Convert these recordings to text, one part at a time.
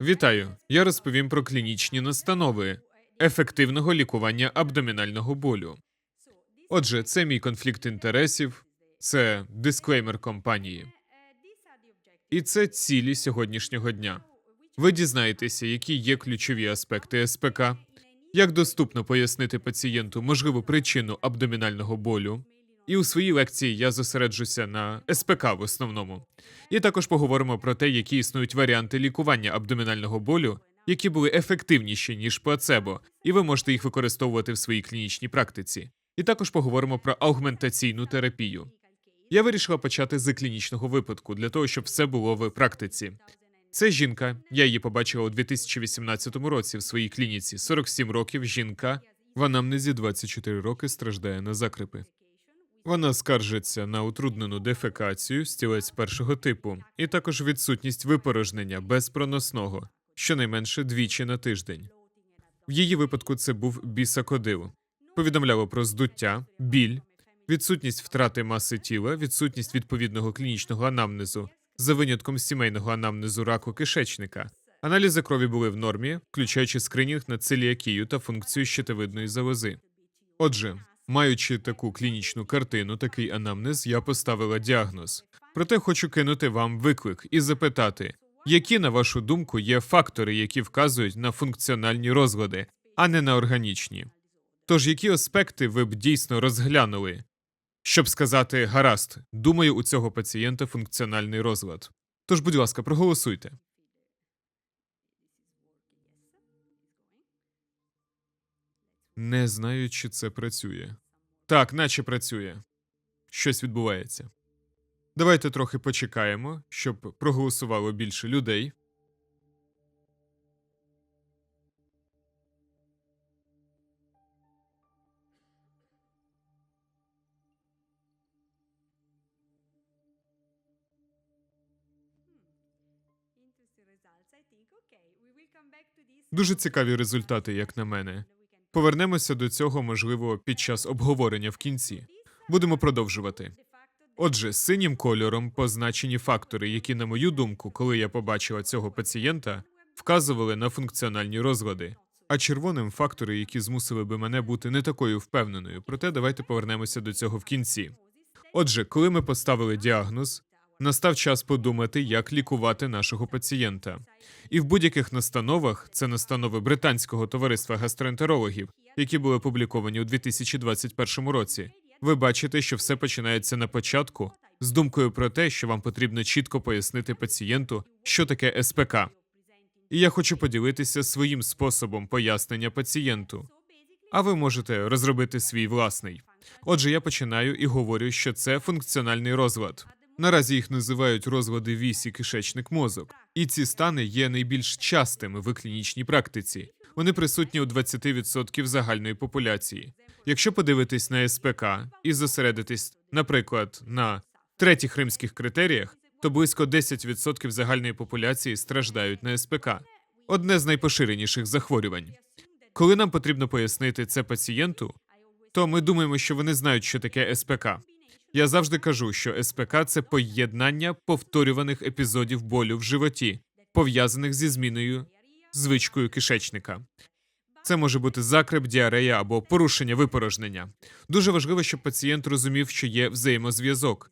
Вітаю! Я розповім про клінічні настанови ефективного лікування абдомінального болю. Отже, це мій конфлікт інтересів, це дисклеймер компанії. І це цілі сьогоднішнього дня. Ви дізнаєтеся, які є ключові аспекти СПК, як доступно пояснити пацієнту можливу причину абдомінального болю. І у своїй лекції я зосереджуся на СПК в основному. І також поговоримо про те, які існують варіанти лікування абдомінального болю, які були ефективніші ніж плацебо, і ви можете їх використовувати в своїй клінічній практиці. І також поговоримо про аугментаційну терапію. Я вирішила почати з клінічного випадку для того, щоб все було в практиці. Це жінка. Я її побачила у 2018 році в своїй клініці. 47 років. Жінка в анамнезі 24 роки страждає на закрипи. Вона скаржиться на утруднену дефекацію, стілець першого типу, і також відсутність випорожнення безпроносного, щонайменше двічі на тиждень. В її випадку це був бісакодил. Повідомляло про здуття, біль, відсутність втрати маси тіла, відсутність відповідного клінічного анамнезу, за винятком сімейного анамнезу раку кишечника. Аналізи крові були в нормі, включаючи скринінг на целіакію та функцію щитовидної залози. Отже, маючи таку клінічну картину, такий анамнез, я поставила діагноз. Проте хочу кинути вам виклик і запитати, які, на вашу думку, є фактори, які вказують на функціональні розлади, а не на органічні. Тож, які аспекти ви б дійсно розглянули, щоб сказати гаразд, думаю, у цього пацієнта функціональний розлад. Тож, будь ласка, проголосуйте. Не знаю, чи це працює. Так, наче працює. Щось відбувається. Давайте трохи почекаємо, щоб проголосувало більше людей. Дуже цікаві результати, як на мене. Повернемося до цього, можливо, під час обговорення в кінці. Будемо продовжувати. Отже, синім кольором позначені фактори, які, на мою думку, коли я побачила цього пацієнта, вказували на функціональні розлади, а червоним фактори, які змусили би мене бути не такою впевненою. Проте давайте повернемося до цього в кінці. Отже, коли ми поставили діагноз, настав час подумати, як лікувати нашого пацієнта. І в будь-яких настановах це настанови британського товариства гастроентерологів, які були опубліковані у 2021 році. Ви бачите, що все починається на початку з думкою про те, що вам потрібно чітко пояснити пацієнту, що таке СПК. І я хочу поділитися своїм способом пояснення пацієнту. А ви можете розробити свій власний. Отже, я починаю і говорю, що це функціональний розлад. Наразі їх називають розлади вісі кишечник мозок, і ці стани є найбільш частими в клінічній практиці. Вони присутні у 20% загальної популяції. Якщо подивитись на СПК і зосередитись, наприклад, на третіх римських критеріях, то близько 10% загальної популяції страждають на СПК одне з найпоширеніших захворювань. Коли нам потрібно пояснити це пацієнту, то ми думаємо, що вони знають, що таке СПК. Я завжди кажу, що СПК це поєднання повторюваних епізодів болю в животі, пов'язаних зі зміною звичкою кишечника. Це може бути закреп, діарея або порушення випорожнення. Дуже важливо, щоб пацієнт розумів, що є взаємозв'язок.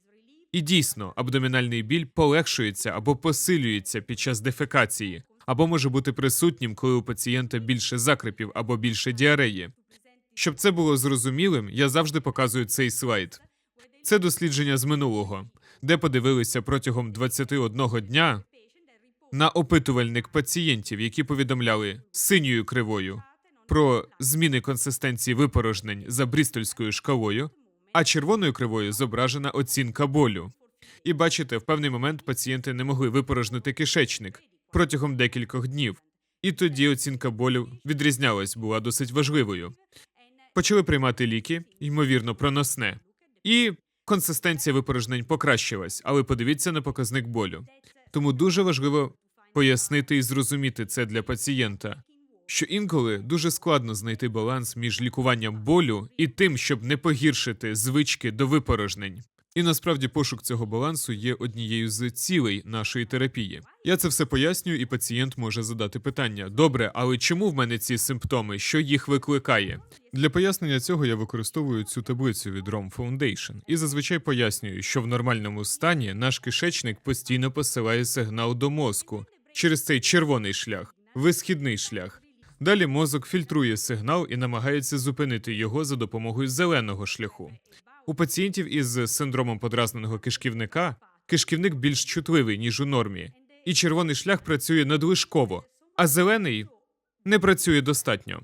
І дійсно, абдомінальний біль полегшується або посилюється під час дефекації, або може бути присутнім, коли у пацієнта більше закрепів або більше діареї. Щоб це було зрозумілим, я завжди показую цей слайд. Це дослідження з минулого, де подивилися протягом 21 дня на опитувальник пацієнтів, які повідомляли синьою кривою про зміни консистенції випорожнень за брістольською шкалою, а червоною кривою зображена оцінка болю. І бачите, в певний момент пацієнти не могли випорожнити кишечник протягом декількох днів, і тоді оцінка болю відрізнялась, була досить важливою. Почали приймати ліки, ймовірно, проносне, і консистенція випорожнень покращилась, але подивіться на показник болю. Тому дуже важливо пояснити і зрозуміти це для пацієнта, що інколи дуже складно знайти баланс між лікуванням болю і тим, щоб не погіршити звички до випорожнень. І насправді пошук цього балансу є однією з цілей нашої терапії. Я це все пояснюю, і пацієнт може задати питання: добре, але чому в мене ці симптоми? Що їх викликає? Для пояснення цього я використовую цю таблицю від ROM Foundation і зазвичай пояснюю, що в нормальному стані наш кишечник постійно посилає сигнал до мозку через цей червоний шлях, висхідний шлях. Далі мозок фільтрує сигнал і намагається зупинити його за допомогою зеленого шляху. У пацієнтів із синдромом подразненого кишківника кишківник більш чутливий, ніж у нормі, і червоний шлях працює надлишково, а зелений не працює достатньо.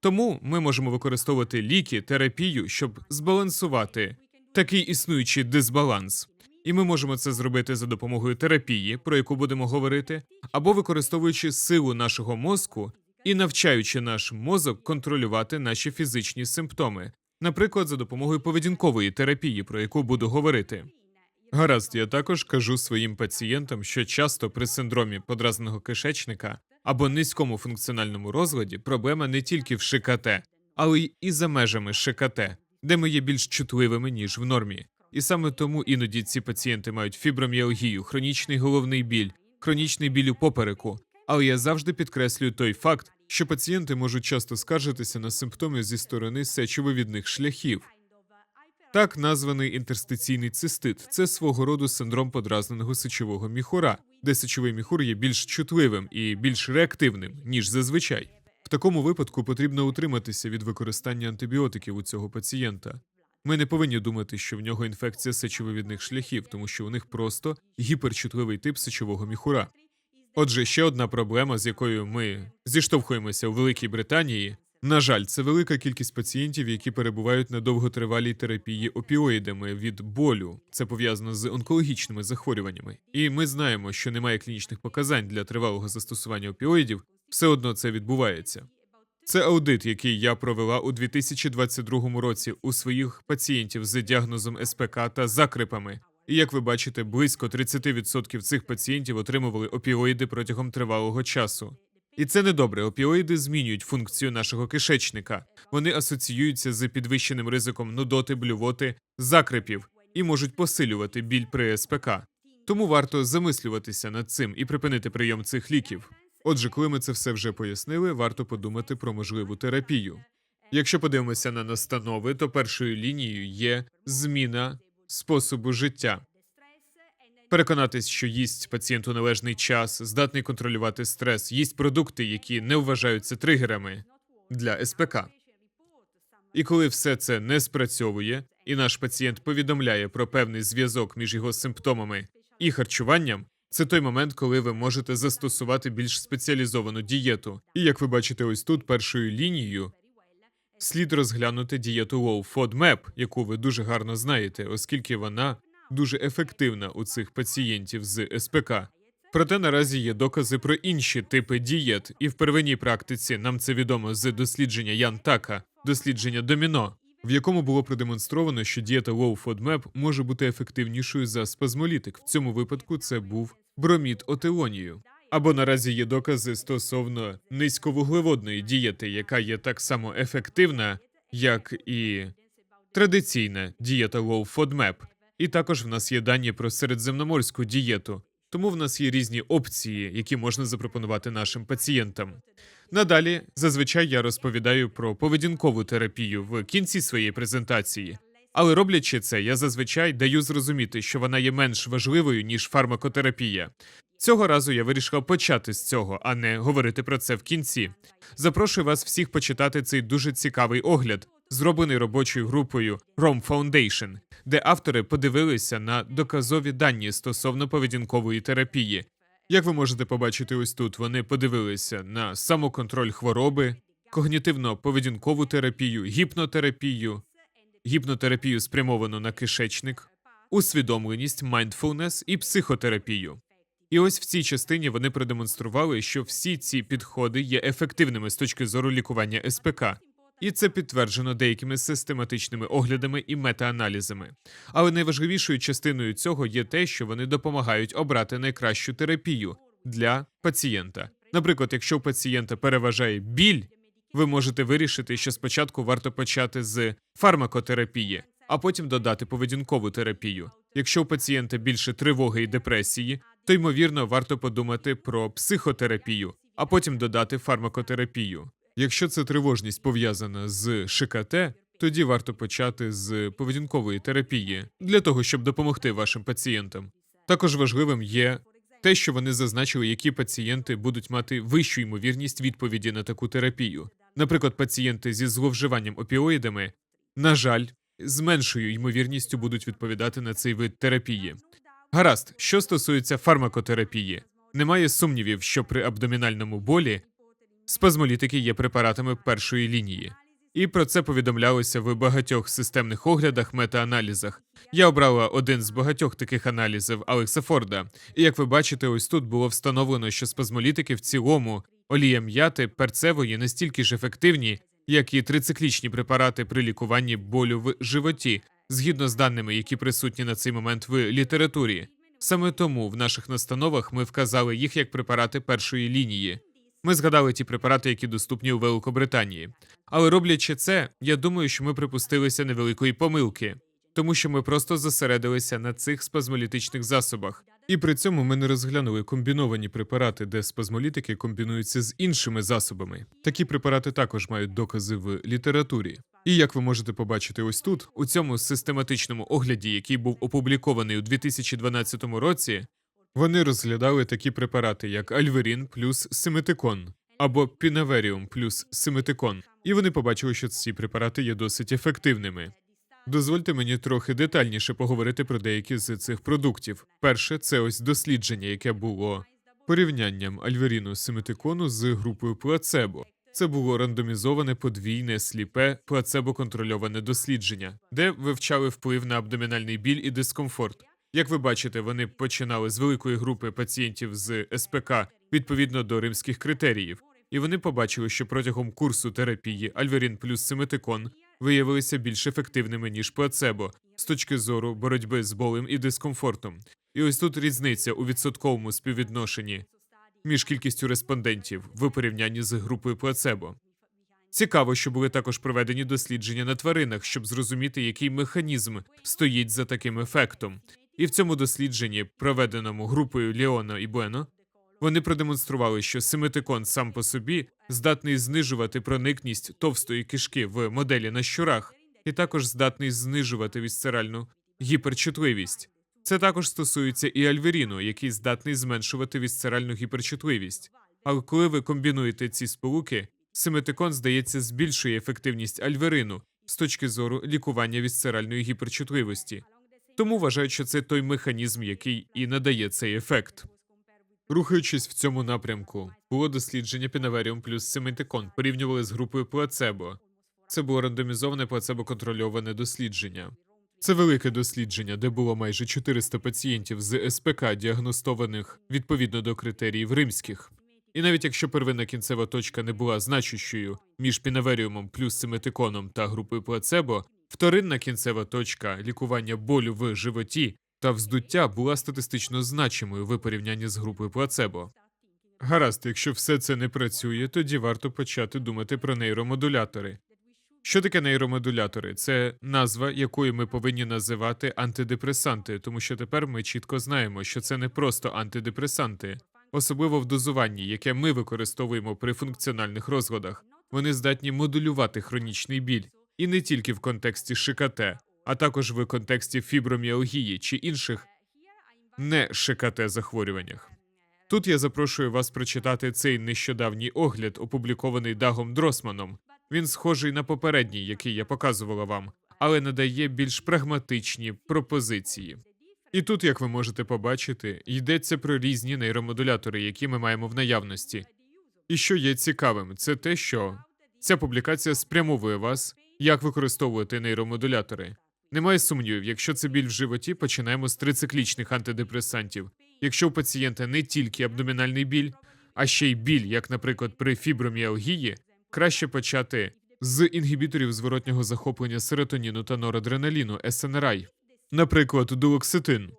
Тому ми можемо використовувати ліки, терапію, щоб збалансувати такий існуючий дисбаланс. І ми можемо це зробити за допомогою терапії, про яку будемо говорити, або використовуючи силу нашого мозку і навчаючи наш мозок контролювати наші фізичні симптоми, наприклад, за допомогою поведінкової терапії, про яку буду говорити. Гаразд, я також кажу своїм пацієнтам, що часто при синдромі подразненого кишечника або низькому функціональному розладі проблема не тільки в ШКТ, але й і за межами ШКТ, де ми є більш чутливими ніж в нормі. І саме тому іноді ці пацієнти мають фіброміалгію, хронічний головний біль, хронічний біль у попереку. Але я завжди підкреслюю той факт, що пацієнти можуть часто скаржитися на симптоми зі сторони сечовивідних шляхів. Так названий інтерстиційний цистит це свого роду синдром подразненого сечового міхура, де сечовий міхур є більш чутливим і більш реактивним, ніж зазвичай. В такому випадку потрібно утриматися від використання антибіотиків у цього пацієнта. Ми не повинні думати, що в нього інфекція сечовивідних шляхів, тому що у них просто гіперчутливий тип сечового міхура. Отже, ще одна проблема, з якою ми зіштовхуємося у Великій Британії. На жаль, це велика кількість пацієнтів, які перебувають на довготривалій терапії опіоїдами від болю. Це пов'язано з онкологічними захворюваннями. І ми знаємо, що немає клінічних показань для тривалого застосування опіоїдів. Все одно це відбувається. Це аудит, який я провела у 2022 році у своїх пацієнтів з діагнозом СПК та закрипами. І як ви бачите, близько 30% цих пацієнтів отримували опіоїди протягом тривалого часу. І це недобре. Опіоїди змінюють функцію нашого кишечника. Вони асоціюються з підвищеним ризиком нудоти, блювоти, закрипів і можуть посилювати біль при СПК. Тому варто замислюватися над цим і припинити прийом цих ліків. Отже, коли ми це все вже пояснили, варто подумати про можливу терапію. Якщо подивимося на настанови, то першою лінією є зміна способу життя. Переконатись, що їсть пацієнт у належний час, здатний контролювати стрес, їсть продукти, які не вважаються тригерами для СПК. І коли все це не спрацьовує, і наш пацієнт повідомляє про певний зв'язок між його симптомами і харчуванням, це той момент, коли ви можете застосувати більш спеціалізовану дієту. І як ви бачите, ось тут першою лінією слід розглянути дієту Low FODMAP, яку ви дуже гарно знаєте, оскільки вона дуже ефективна у цих пацієнтів з СПК. Проте наразі є докази про інші типи дієт, і в первинній практиці нам це відомо з дослідження Ян Така, дослідження доміно, в якому було продемонстровано, що дієта Low FODMAP може бути ефективнішою за спазмолітик. В цьому випадку це був бромід отеонію. Або наразі є докази стосовно низьковуглеводної дієти, яка є так само ефективна, як і традиційна дієта Low FODMAP. І також в нас є дані про середземноморську дієту, тому в нас є різні опції, які можна запропонувати нашим пацієнтам. Надалі зазвичай я розповідаю про поведінкову терапію в кінці своєї презентації, але роблячи це, я зазвичай даю зрозуміти, що вона є менш важливою ніж фармакотерапія. Цього разу я вирішила почати з цього, а не говорити про це в кінці. Запрошую вас всіх почитати цей дуже цікавий огляд, зроблений робочою групою ROM Foundation, де автори подивилися на доказові дані стосовно поведінкової терапії. Як ви можете побачити ось тут, вони подивилися на самоконтроль хвороби, когнітивно-поведінкову терапію, гіпнотерапію, гіпнотерапію спрямовану на кишечник, усвідомленість, mindfulness і психотерапію. І ось в цій частині вони продемонстрували, що всі ці підходи є ефективними з точки зору лікування СПК, і це підтверджено деякими систематичними оглядами і метааналізами. Але найважливішою частиною цього є те, що вони допомагають обрати найкращу терапію для пацієнта. Наприклад, якщо у пацієнта переважає біль, ви можете вирішити, що спочатку варто почати з фармакотерапії, а потім додати поведінкову терапію. Якщо у пацієнта більше тривоги і депресії, то ймовірно варто подумати про психотерапію, а потім додати фармакотерапію. Якщо це тривожність пов'язана з ШКТ, тоді варто почати з поведінкової терапії для того, щоб допомогти вашим пацієнтам. Також важливим є те, що вони зазначили, які пацієнти будуть мати вищу ймовірність відповіді на таку терапію. Наприклад, пацієнти зі зловживанням опіоїдами, на жаль, з меншою ймовірністю будуть відповідати на цей вид терапії. Гаразд, що стосується фармакотерапії, немає сумнівів, що при абдомінальному болі спазмолітики є препаратами першої лінії. І про це повідомлялося в багатьох системних оглядах, метааналізах. Я обрала один з багатьох таких аналізів Алекса Форда. І як ви бачите, ось тут було встановлено, що спазмолітики в цілому олія м'яти перцевої настільки ж ефективні, як і трициклічні препарати при лікуванні болю в животі, згідно з даними, які присутні на цей момент в літературі. Саме тому в наших настановах ми вказали їх як препарати першої лінії. Ми згадали ті препарати, які доступні у Великобританії. Але роблячи це, я думаю, що ми припустилися невеликої помилки, тому що ми просто зосередилися на цих спазмолітичних засобах. І при цьому ми не розглянули комбіновані препарати, де спазмолітики комбінуються з іншими засобами. Такі препарати також мають докази в літературі. І як ви можете побачити ось тут, у цьому систематичному огляді, який був опублікований у 2012 році, вони розглядали такі препарати, як Альверін плюс Симетикон або Пінаверіум плюс Симетикон, і вони побачили, що ці препарати є досить ефективними. Дозвольте мені трохи детальніше поговорити про деякі з цих продуктів. Перше, це ось дослідження, яке було порівнянням альверіну симетикону з групою плацебо. Це було рандомізоване подвійне сліпе плацебо-контрольоване дослідження, де вивчали вплив на абдомінальний біль і дискомфорт. Як ви бачите, вони починали з великої групи пацієнтів з СПК відповідно до римських критеріїв, і вони побачили, що протягом курсу терапії Альверін плюс Симетикон виявилися більш ефективними ніж плацебо з точки зору боротьби з болем і дискомфортом. І ось тут різниця у відсотковому співвідношенні між кількістю респондентів в порівнянні з групою плацебо. Цікаво, що були також проведені дослідження на тваринах, щоб зрозуміти, який механізм стоїть за таким ефектом. І в цьому дослідженні, проведеному групою Леона і Буено, вони продемонстрували, що симетикон сам по собі здатний знижувати проникність товстої кишки в моделі на щурах, і також здатний знижувати вісцеральну гіперчутливість. Це також стосується і альверіну, який здатний зменшувати вісцеральну гіперчутливість. Але коли ви комбінуєте ці сполуки, симетикон, здається, збільшує ефективність альверину з точки зору лікування вісцеральної гіперчутливості. Тому вважають, що це той механізм, який і надає цей ефект. Рухаючись в цьому напрямку, було дослідження Пінаверіум плюс Сементикон порівнювали з групою плацебо. Це було рандомізоване плацебо-контрольоване дослідження. Це велике дослідження, де було майже 400 пацієнтів з СПК, діагностованих відповідно до критеріїв римських. І навіть якщо первинна кінцева точка не була значущою між пінаверіумом плюс симетиконом та групою плацебо, вторинна кінцева точка лікування болю в животі та вздуття була статистично значимою в порівнянні з групою плацебо. Гаразд, якщо все це не працює, тоді варто почати думати про нейромодулятори. Що таке нейромодулятори? Це назва, якою ми повинні називати антидепресанти, тому що тепер ми чітко знаємо, що це не просто антидепресанти, особливо в дозуванні, яке ми використовуємо при функціональних розладах. Вони здатні модулювати хронічний біль, і не тільки в контексті ШКТ, а також в контексті фіброміалгії чи інших не ШКТ захворюваннях. Тут я запрошую вас прочитати цей нещодавній огляд, опублікований Дагом Дросманом. Він схожий на попередній, який я показувала вам, але надає більш прагматичні пропозиції. І тут, як ви можете побачити, йдеться про різні нейромодулятори, які ми маємо в наявності. І що є цікавим, це те, що ця публікація спрямовує вас, як використовувати нейромодулятори. Немає сумнівів, якщо це біль в животі, починаємо з трициклічних антидепресантів. Якщо у пацієнта не тільки абдомінальний біль, а ще й біль, як, наприклад, при фіброміалгії, краще почати з інгібіторів зворотнього захоплення серотоніну та норадреналіну СНРАЙ, наприклад, дуоксетин.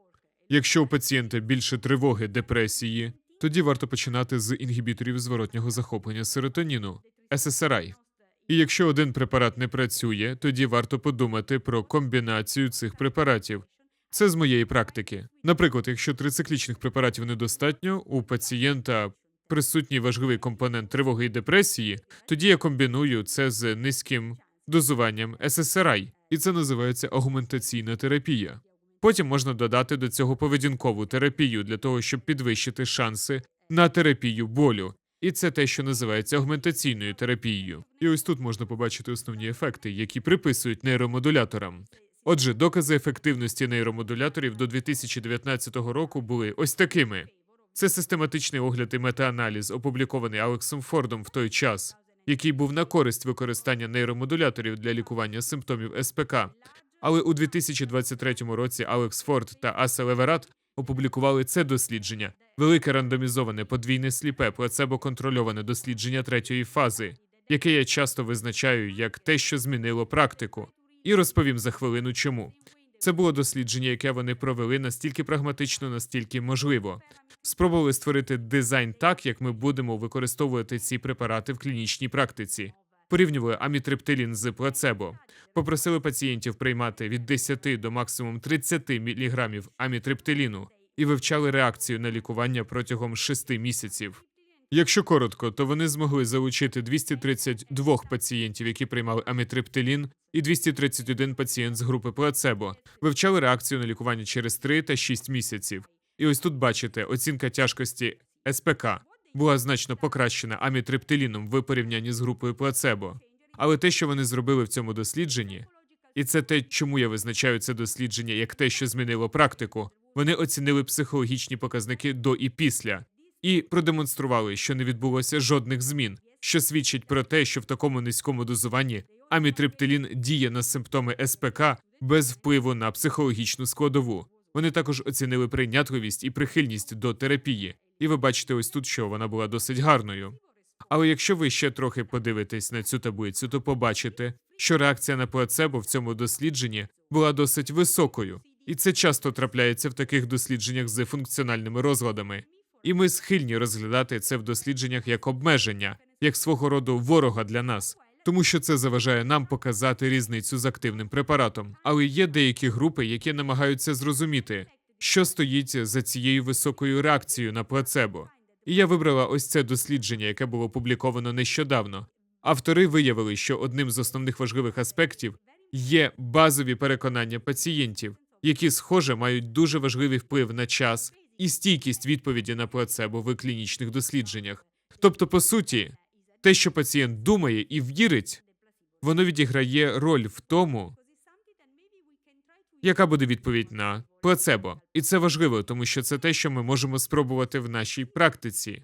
Якщо у пацієнта більше тривоги, депресії, тоді варто починати з інгібіторів зворотнього захоплення серотоніну ССРАЙ. І якщо один препарат не працює, тоді варто подумати про комбінацію цих препаратів. Це з моєї практики. Наприклад, якщо трициклічних препаратів недостатньо, у пацієнта присутній важливий компонент тривоги і депресії, тоді я комбіную це з низьким дозуванням SSRI, і це називається агументаційна терапія. Потім можна додати до цього поведінкову терапію для того, щоб підвищити шанси на терапію болю. І це те, що називається агментаційною терапією. І ось тут можна побачити основні ефекти, які приписують нейромодуляторам. Отже, докази ефективності нейромодуляторів до 2019 року були ось такими: це систематичний огляд і метааналіз, опублікований Алексом Фордом в той час, який був на користь використання нейромодуляторів для лікування симптомів СПК. Але у 2023 році Алекс Форд та Аса Леверат опублікували це дослідження, велике рандомізоване подвійне сліпе плацебо-контрольоване дослідження третьої фази, яке я часто визначаю як те, що змінило практику, і розповім за хвилину чому. Це було дослідження, яке вони провели настільки прагматично, настільки можливо. Спробували створити дизайн так, як ми будемо використовувати ці препарати в клінічній практиці. Порівнювали амітриптилін з плацебо, попросили пацієнтів приймати від 10 до максимум 30 мг амітриптиліну і вивчали реакцію на лікування протягом 6 місяців. Якщо коротко, то вони змогли залучити 232 пацієнтів, які приймали амітриптилін, і 231 пацієнт з групи плацебо, вивчали реакцію на лікування через 3 та 6 місяців. І ось тут бачите, оцінка тяжкості СПК була значно покращена амітриптиліном в порівнянні з групою плацебо. Але те, що вони зробили в цьому дослідженні, і це те, чому я визначаю це дослідження як те, що змінило практику, вони оцінили психологічні показники до і після, і продемонстрували, що не відбулося жодних змін, що свідчить про те, що в такому низькому дозуванні амітриптилін діє на симптоми СПК без впливу на психологічну складову. Вони також оцінили прийнятливість і прихильність до терапії, і ви бачите ось тут, що вона була досить гарною. Але якщо ви ще трохи подивитесь на цю таблицю, то побачите, що реакція на плацебо в цьому дослідженні була досить високою, і це часто трапляється в таких дослідженнях з функціональними розладами. І ми схильні розглядати це в дослідженнях як обмеження, як свого роду ворога для нас, тому що це заважає нам показати різницю з активним препаратом. Але є деякі групи, які намагаються зрозуміти, що стоїть за цією високою реакцією на плацебо. І я вибрала ось це дослідження, яке було опубліковано нещодавно. Автори виявили, що одним з основних важливих аспектів є базові переконання пацієнтів, які, схоже, мають дуже важливий вплив на час і стійкість відповіді на плацебо в клінічних дослідженнях. Тобто, по суті, те, що пацієнт думає і вірить, воно відіграє роль в тому, яка буде відповідь на плацебо. І це важливо, тому що це те, що ми можемо спробувати в нашій практиці.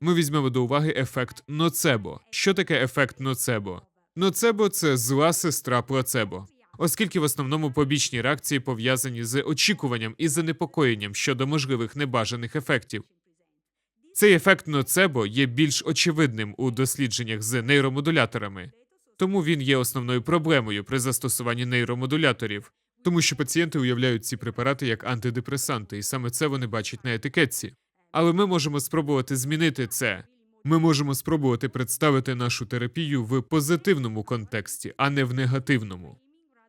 Ми візьмемо до уваги ефект ноцебо. Що таке ефект ноцебо? Ноцебо це зла сестра плацебо, оскільки в основному побічні реакції пов'язані з очікуванням і занепокоєнням щодо можливих небажаних ефектів. Цей ефект ноцебо є більш очевидним у дослідженнях з нейромодуляторами, тому він є основною проблемою при застосуванні нейромодуляторів, тому що пацієнти уявляють ці препарати як антидепресанти, і саме це вони бачать на етикетці. Але ми можемо спробувати змінити це. Ми можемо спробувати представити нашу терапію в позитивному контексті, а не в негативному.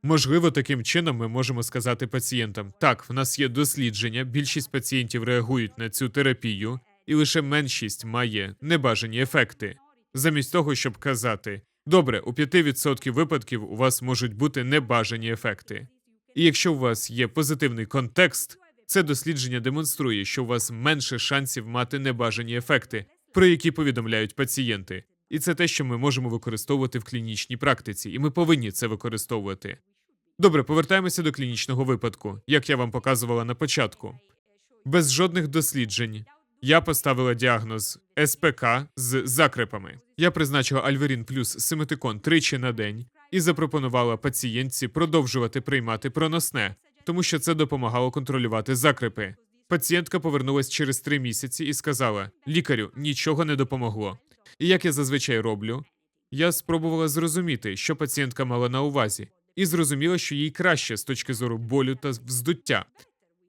Можливо, таким чином ми можемо сказати пацієнтам: так, в нас є дослідження, більшість пацієнтів реагують на цю терапію, і лише меншість має небажані ефекти. Замість того, щоб казати: добре, у 5% випадків у вас можуть бути небажані ефекти. І якщо у вас є позитивний контекст, це дослідження демонструє, що у вас менше шансів мати небажані ефекти, про які повідомляють пацієнти. І це те, що ми можемо використовувати в клінічній практиці, і ми повинні це використовувати. Добре, повертаємося до клінічного випадку, як я вам показувала на початку. Без жодних досліджень я поставила діагноз СПК з закрепами. Я призначила Альверін плюс симетикон тричі на день і запропонувала пацієнтці продовжувати приймати проносне, тому що це допомагало контролювати закрепи. Пацієнтка повернулась через три місяці і сказала: лікарю, нічого не допомогло. І як я зазвичай роблю, я спробувала зрозуміти, що пацієнтка мала на увазі, і зрозуміла, що їй краще з точки зору болю та вздуття.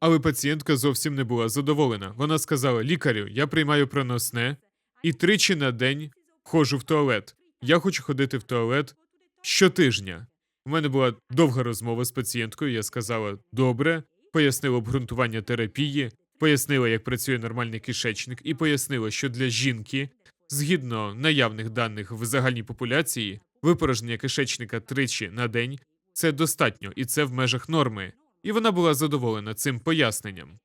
Але пацієнтка зовсім не була задоволена. Вона сказала: лікарю, я приймаю проносне і тричі на день ходжу в туалет. Я хочу ходити в туалет щотижня. У мене була довга розмова з пацієнткою. Я сказала добре, пояснила обґрунтування терапії, пояснила, як працює нормальний кишечник, і пояснила, що для жінки, згідно наявних даних в загальній популяції, випорожнення кишечника тричі на день це достатньо, і це в межах норми. І вона була задоволена цим поясненням.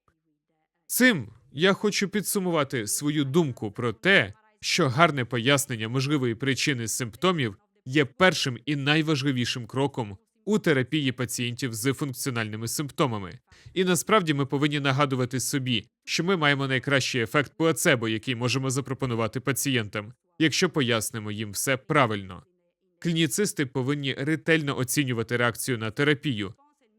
Цим я хочу підсумувати свою думку про те, що гарне пояснення можливої причини симптомів є першим і найважливішим кроком у терапії пацієнтів з функціональними симптомами. І насправді ми повинні нагадувати собі, що ми маємо найкращий ефект плацебо, який можемо запропонувати пацієнтам, якщо пояснимо їм все правильно. Клініцисти повинні ретельно оцінювати реакцію на терапію,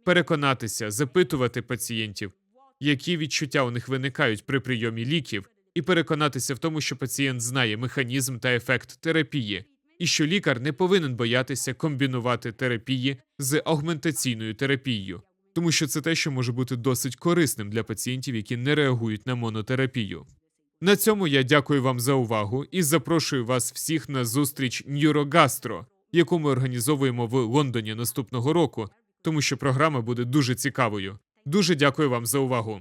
переконатися, запитувати пацієнтів, які відчуття у них виникають при прийомі ліків, і переконатися в тому, що пацієнт знає механізм та ефект терапії, і що лікар не повинен боятися комбінувати терапії з аугментаційною терапією, тому що це те, що може бути досить корисним для пацієнтів, які не реагують на монотерапію. На цьому я дякую вам за увагу і запрошую вас всіх на зустріч Нюрогастро, яку ми організовуємо в Лондоні наступного року, тому що програма буде дуже цікавою. Дуже дякую вам за увагу.